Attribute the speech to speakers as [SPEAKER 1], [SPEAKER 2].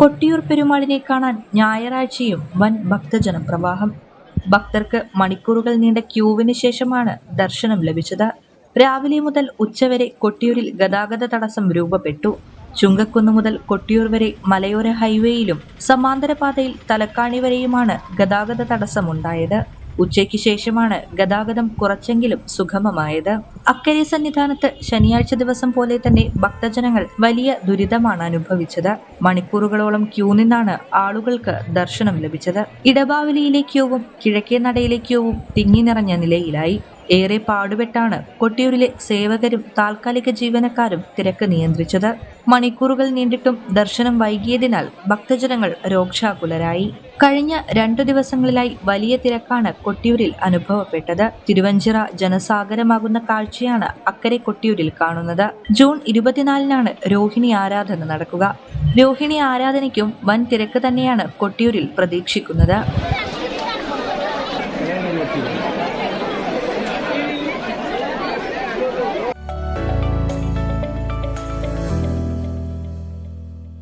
[SPEAKER 1] കൊട്ടിയൂർ പെരുമാളിനെ കാണാൻ ഞായറാഴ്ചയും വൻ ഭക്തജനപ്രവാഹം ഭക്തർക്ക് മണിക്കൂറുകൾ നീണ്ട ക്യൂവിന് ശേഷമാണ് ദർശനം ലഭിച്ചത്. രാവിലെ മുതൽ ഉച്ചവരെ കൊട്ടിയൂരിൽ ഗതാഗത തടസ്സം രൂപപ്പെട്ടു. ചുങ്കക്കുന്ന് മുതൽ കൊട്ടിയൂർ വരെ മലയോര ഹൈവേയിലും സമാന്തര പാതയിൽ തലക്കാണി വരെയുമാണ് ഗതാഗത തടസ്സമുണ്ടായത്. ഉച്ചയ്ക്ക് ശേഷമാണ് ഗതാഗതം കുറച്ചെങ്കിലും സുഗമമായത്. അക്കരെ സന്നിധാനത്ത് ശനിയാഴ്ച ദിവസം പോലെ തന്നെ ഭക്തജനങ്ങൾ വലിയ ദുരിതമാണ് അനുഭവിച്ചത്. മണിക്കൂറുകളോളം ക്യൂ നിന്നാണ് ആളുകൾക്ക് ദർശനം ലഭിച്ചത്. ഇടബാവലിയിലെ ക്യൂവും കിഴക്കേ നടയിലെ ക്യൂവും തിങ്ങി നിറഞ്ഞ നിലയിലായി. ഏറെ പാടുപെട്ടാണ് കൊട്ടിയൂരിലെ സേവകരും താൽക്കാലിക ജീവനക്കാരും തിരക്ക് നിയന്ത്രിച്ചത്. മണിക്കൂറുകൾ നീണ്ടിട്ടും ദർശനം വൈകിയതിനാൽ ഭക്തജനങ്ങൾ രോക്ഷാകുലരായി. കഴിഞ്ഞ രണ്ടു ദിവസങ്ങളിലായി വലിയ തിരക്കാണ് കൊട്ടിയൂരിൽ അനുഭവപ്പെട്ടത്. തിരുവഞ്ചിറ ജനസാഗരമാകുന്ന കാഴ്ചയാണ് അക്കരെ കൊട്ടിയൂരിൽ കാണുന്നത്. ജൂൺ ഇരുപത്തിനാലിനാണ് രോഹിണി ആരാധന നടക്കുക. രോഹിണി ആരാധനയ്ക്കും വൻ തിരക്ക് തന്നെയാണ് കൊട്ടിയൂരിൽ പ്രതീക്ഷിക്കുന്നത്.